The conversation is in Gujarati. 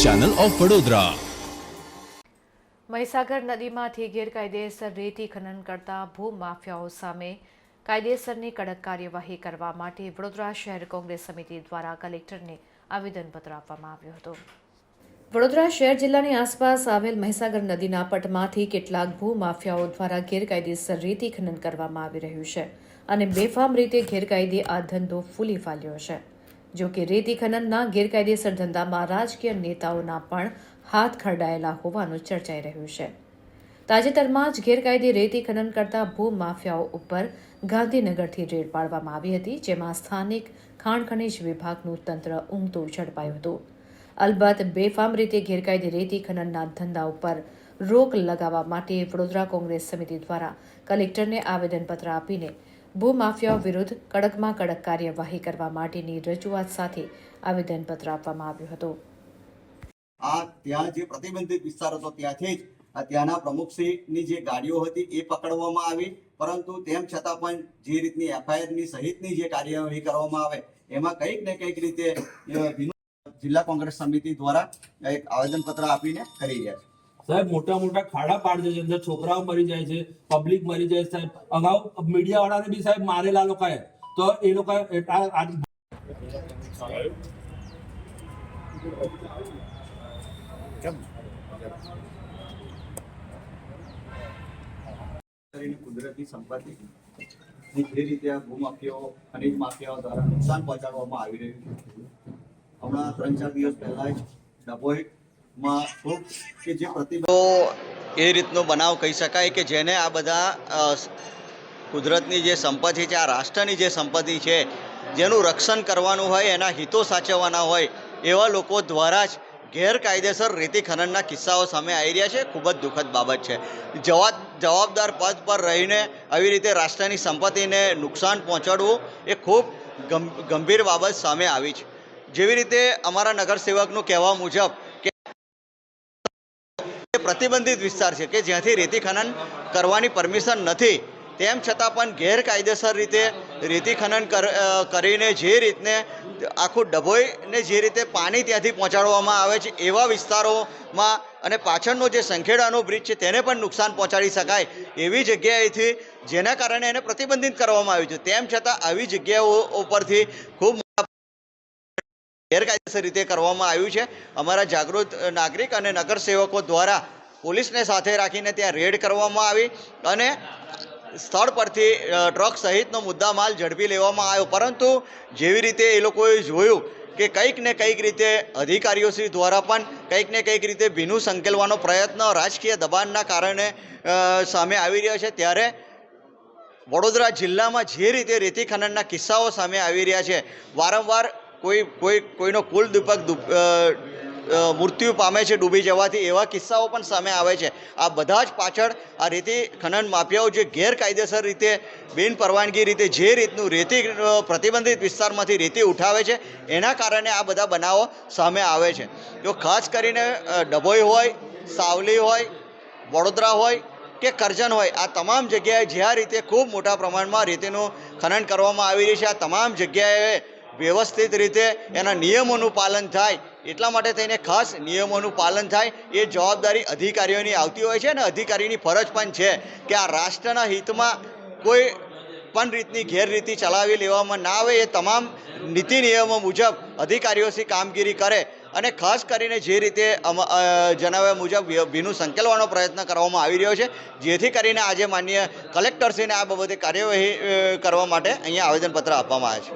ચેનલ ઓફ વડોદરા મહીસાગર નદીમાંથી ગેરકાયદેસર રેતી ખનન કરતા ભૂમાફિયાઓ સામે કાયદેસરની કડક કાર્યવાહી કરવા માટે વડોદરા શહેર કોંગ્રેસ સમિતિ દ્વારા કલેક્ટરને આવેદનપત્ર આપવામાં આવ્યું હતું. વડોદરા શહેર જિલ્લાની આસપાસ આવેલ મહીસાગર નદીના પટમાંથી કેટલાક ભૂમાફિયાઓ દ્વારા ગેરકાયદેસર રેતી ખનન કરવામાં આવી રહ્યું છે અને બેફામ રીતે ગેરકાયદે આ ધંધો ફૂલી ફાલ્યો છે. જો કે રેતી ખનનના ગેરકાયદેસર ધંધામાં રાજકીય નેતાઓના પણ હાથ ખરડાયેલા હોવાનું ચર્ચાઈ રહ્યું છે. તાજેતરમાં જ ગેરકાયદે રેતી ખનન કરતા ભૂમાફિયાઓ ઉપર ગાંધીનગરથી રેડ પાડવામાં આવી હતી, જેમાં સ્થાનિક ખાણ ખનિજ વિભાગનું તંત્ર ઊંઘતું ઝડપાયું હતું. અલબત્ત બેફામ રીતે ગેરકાયદે રેતી ખનનના ધંધા ઉપર રોક લગાવવા માટે વડોદરા કોંગ્રેસ સમિતિ દ્વારા કલેક્ટરને આવેદનપત્ર આપીને ભૂમાફિયાઓ વિરુદ્ધ કડકમાં કડક કાર્યવાહી કરવા માટેની રજૂઆત સાથે આવેદનપત્ર આપવામાં આવ્યું હતું. આ ત્યાં જે પ્રતિબંધિત વિસ્તાર હતો, ત્યાંથી જ ત્યાંના પ્રમુખશ્રીની જે ગાડીઓ હતી એ પકડવામાં આવી. પરંતુ તેમ છતાં પણ જે રીતની એફઆઈઆરની સહિતની જે કાર્યવાહી કરવામાં આવે, એમાં કંઈક ને કંઈક રીતે જિલ્લા કોંગ્રેસ સમિતિ દ્વારા એક આવેદનપત્ર આપીને કરી રહ્યા છે. સાહેબ, મોટા મોટા ખાડા પાડી છે અંદર છોકરાઓ મરી જાય છે પબ્લિક મરી જાય સાહેબ. અગાઉ મીડિયા વાળાને બી સાહેબ મારેલા લોકોએ. તો એ લોકો કુદરતી સંપત્તિ જે રીતે આ ભૂમાફિયાઓ, ખનીજ માફિયાઓ દ્વારા નુકસાન પહોંચાડવામાં આવી રહ્યું છે. હમણાં ત્રણ ચાર દિવસ પહેલા જ ડભોઈમાં ખૂબ કે એ રીતનો બનાવ કહી શકાય કે જેને આ બધા કુદરતની જે સંપત્તિ છે, આ રાષ્ટ્રની જે સંપત્તિ છે, જેનું રક્ષણ કરવાનું હોય, એના હિતો સાચવવાના હોય, એવા લોકો દ્વારા જ ગેરકાયદેસર રેતી ખનનના કિસ્સાઓ સામે આવી રહ્યા છે. ખૂબ જ દુઃખદ બાબત છે. જવાબ, જવાબદાર પદ પર રહીને આવી રીતે રાષ્ટ્રની સંપત્તિને નુકસાન પહોંચાડવું એ ખૂબ ગંભીર બાબત સામે આવી છે. જેવી રીતે અમારા નગરસેવકનું કહેવા મુજબ પ્રતિબંધિત વિસ્તાર છે કે જ્યાંથી રેતી ખનન કરવાની પરમિશન નથી, તેમ છતાં પણ ગેરકાયદેસર રીતે રેતી ખનન કર કરીને જે રીતને આખું ડભોઈને જે રીતે પાણી ત્યાંથી પહોંચાડવામાં આવે છે, એવા વિસ્તારોમાં અને પાછળનો જે સંખેડાનો બ્રિજ છે, તેને પણ નુકસાન પહોંચાડી શકાય એવી જગ્યાએથી, જેના કારણે એને પ્રતિબંધિત કરવામાં આવ્યું છે. તેમ છતાં આવી જગ્યાઓ ઉપરથી ખૂબ ગેરકાયદેસર રીતે કરવામાં આવ્યું છે. અમારા જાગૃત નાગરિક અને નગરસેવકો દ્વારા પોલીસને સાથે રાખીને ત્યાં રેડ કરવામાં આવી અને સ્થળ પરથી ટ્રક સહિતનો મુદ્દામાલ ઝડપી લેવામાં આવ્યો. પરંતુ જેવી રીતે એ લોકોએ જોયું કે કંઈક ને કંઈક રીતે અધિકારીઓશ્રી દ્વારા પણ કંઈક ને કંઈક રીતે ભીનું સંકેલવાનો પ્રયત્ન રાજકીય દબાણના કારણે સામે આવી રહ્યો છે. ત્યારે વડોદરા જિલ્લામાં જે રીતે રેતી ખનનના કિસ્સાઓ સામે આવી રહ્યા છે, વારંવાર કોઈ કોઈ, કોઈનો કુલ દીપક મૃત્યુ પામે છે ડૂબી જવાથી એવા કિસ્સાઓ પણ સામે આવે છે. આ બધા જ પાછળ આ રેતી ખનન માફિયાઓ જે ગેરકાયદેસર રીતે બિન પરવાનગી રીતે જે રીતનું રેતી પ્રતિબંધિત વિસ્તારમાંથી રેતી ઉઠાવે છે, એના કારણે આ બધા બનાવો સામે આવે છે. જો ખાસ કરીને ડભોઈ હોય, સાવલી હોય, વડોદરા હોય કે કરજણ હોય, આ તમામ જગ્યાએ જ્યાં રીતે ખૂબ મોટા પ્રમાણમાં રેતીનું ખનન કરવામાં આવી રહ્યું છે, આ તમામ જગ્યાએ વ્યવસ્થિત રીતે એના નિયમોનું પાલન થાય. એટલા માટે થઈને ખાસ નિયમોનું પાલન થાય. એ જવાબદારી અધિકારીઓની આવતી હોય છે અને અધિકારીની ફરજ પણ છે કે આ રાષ્ટ્રના હિતમાં કોઈ પણ રીતની ગેરરીતિ ચલાવી લેવામાં ના આવે. એ તમામ નીતિ નિયમો મુજબ અધિકારીઓથી કામગીરી કરે અને ખાસ કરીને જે રીતે જણાવ્યા મુજબ ભીનું સંકેલવાનો પ્રયત્ન કરવામાં આવી રહ્યો છે. જેથી કરીને આજે માન્ય કલેક્ટરશ્રીને આ બાબતે કાર્યવાહી કરવા માટે અહીંયા આવેદનપત્ર આપવામાં આવે છે.